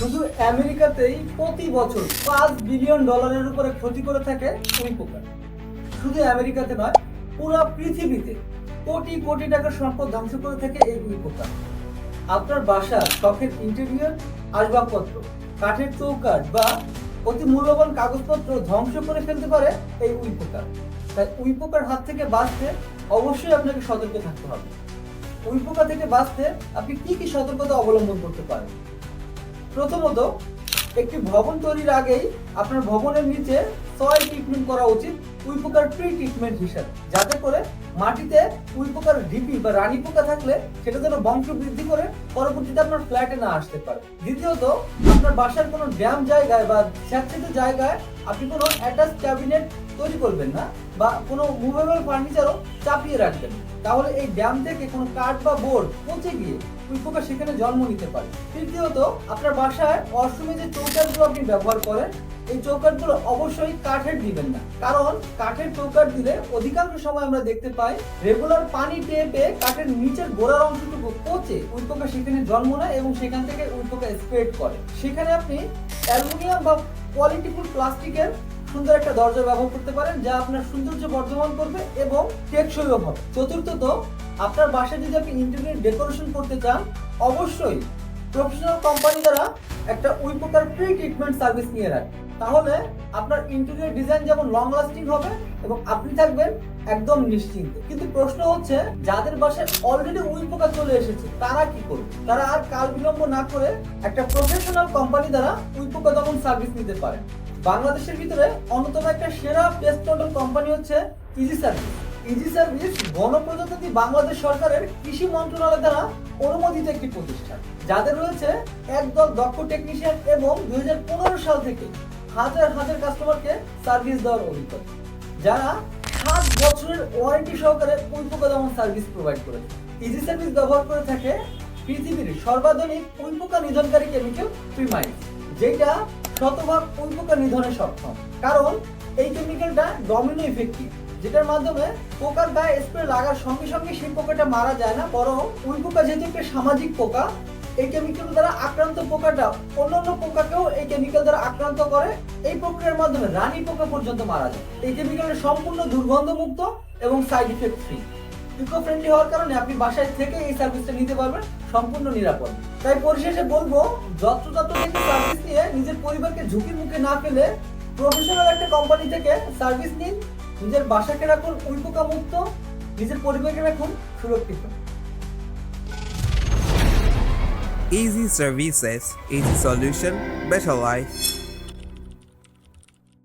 শুধু আমেরিকাতেই প্রতি বছর পাঁচ বিলিয়ন ডলারের উপরে ক্ষতি করে থাকে উই পোকা শুধু আমেরিকাতে নয়, পুরো পৃথিবীতে কোটি কোটি টাকার সম্পদ ধ্বংস করে থাকে এই উই পোকা। আপনার বাসা, শখের ইন্টেরিয়র আসবাবপত্র, কাঠের চৌকাঠ বা অতি মূল্যবান কাগজপত্র ধ্বংস করে ফেলতে পারে এই উই তাই উই পোকার হাত থেকে বাঁচতে অবশ্যই আপনাকে সতর্ক থাকতে হবে। উই পোকা থেকে বাঁচতে আপনি কি কি সতর্কতা অবলম্বন করতে পারেন? প্রথমত, একটি ভবন তৈরির আগেই আপনার ভবনের নিচে সয়েল ট্রিটমেন্ট করা উচিত, উই পোকার প্রি ট্রিটমেন্ট হিসাবে। যাতে করে মাটিতে উই পোকার ডিপি বা রানী পোকা থাকলে সেটা যেন বংশ বৃদ্ধি করে, পরবর্তীতে আপনার ফ্ল্যাটে না আসতে পারে। দ্বিতীয়ত, আপনার বাসার কোনো ড্যাম জায়গায় বা স্যাঁতসেঁতে জায়গায় আপনি কোনো অ্যাটাচ ক্যাবিনেট তৈরি করবেন না বা কোনো মুভেবল ফার্নিচারও চাপিয়ে রাখবেন তাহলে এই ড্যাম থেকে কোনো কাঠ বা বোর্ড পচে গিয়ে উই পোকা সেখানে জন্ম নিতে পারে। তৃতীয়ত, আপনার বাসায় ওয়াশরুমে যে চৌকাঠগুলো আপনি ব্যবহার করেন, এই চৌকাঠগুলো অবশ্যই কাঠের দিবেন না। কারণ, কাঠের চৌকাঠ দিলে অধিকাংশ সময় আমরা দেখতে পাই, রেগুলার পানি পেয়ে পেয়ে কাঠের নিচের গোড়ার অংশটুকু পচে উই পোকা সেখানে জন্ম নেয় এবং সেখান থেকে উই পোকা স্প্রেড করে। সেখানে আপনি অ্যালুমিনিয়াম বা কোয়ালিটিফুল প্লাস্টিকের সুন্দর একটা দরজা ব্যবহার করতে পারেন, যা আপনার সৌন্দর্য বর্ধমান করবে এবং টেকসইও হবে। চতুর্থত আপনার বাসায় যদি আপনি ইন্টেরিয়র ডেকোরেশন করতে চান, অবশ্যই প্রফেশনাল কোম্পানি দ্বারা একটা উই পোকার প্রি ট্রিটমেন্ট সার্ভিস নিয়ে রাখ তাহলে আপনার ইন্টেরিয়র ডিজাইন যেমন লং লাস্টিং হবে এবং আপনি থাকবেন একদম নিশ্চিন্ত। কিন্তু প্রশ্ন হচ্ছে, যাদের বাসায় অলরেডি উই পোকা চলে এসেছে, তারা কি করবে? তারা আর কাল বিলম্ব না করে একটা প্রফেশনাল কোম্পানি দ্বারা উই পোকা দমন সার্ভিস নিতে পারে। বাংলাদেশের ভিতরে অন্যতম একটা সেরা পেস্ট কন্ট্রোল কোম্পানি হচ্ছে ইজি সার্ভিস ইজি সার্ভিস গণপ্রজাতন্ত্রী বাংলাদেশ সরকারের কৃষি মন্ত্রণালয় দ্বারা অনুমোদিত একটি প্রতিষ্ঠান। যাদের রয়েছে একদল দক্ষ টেকনিশিয়ান এবং দুই সাল থেকে হাজার হাজার কাস্টমারকে সার্ভিস দেওয়ার অভিজ্ঞতা। যারা সাত বছরের ওয়ারেন্টি সহকারে উইপোকা দমন সার্ভিস প্রোভাইড করে ইজি সার্ভিস ব্যবহার করে থাকে পৃথিবীর সর্বাধুনিক উইপোকা নিধনকারী কেমিক্যাল প্রিমাইজ যেটা শতভাগ উইপোকা নিধনে সক্ষম। কারণ এই কেমিক্যালটা ডমিনো ইফেক্টিভ যেটার মাধ্যমে পোকার গায়ে স্প্রে লাগার সঙ্গে সঙ্গে সেই পোকাটা মারা যায় না, বরং উই পোকা যেহেতু একটা সামাজিক পোকা, এই কেমিক্যাল দ্বারা আক্রান্ত পোকাটা অন্যান্য পোকাকেও এই কেমিক্যাল দ্বারা আক্রান্ত করে। এই প্রক্রিয়ার মাধ্যমে রানী পোকা পর্যন্ত মারা যায়। এই কেমিক্যালের সম্পূর্ণ দুর্গন্ধমুক্ত এবং side effect free eco friendly হওয়ার কারণে আপনি বাসায় থেকে এই সার্ভিসটা নিতে পারবেন, সম্পূর্ণ নিরাপদ। তাই পরিশেষে বলব, যত্রতত্র থেকে সার্ভিস নিয়ে নিজের পরিবারকে ঝুঁকির মুখে না ফেলে প্রফেশনাল একটা কোম্পানি থেকে সার্ভিস নিন। নিজের বাসাকে রাখুন উইপোকা মুক্ত নিজের পরিবারকে রাখুন সুরক্ষিত Easy services, easy solution, better life.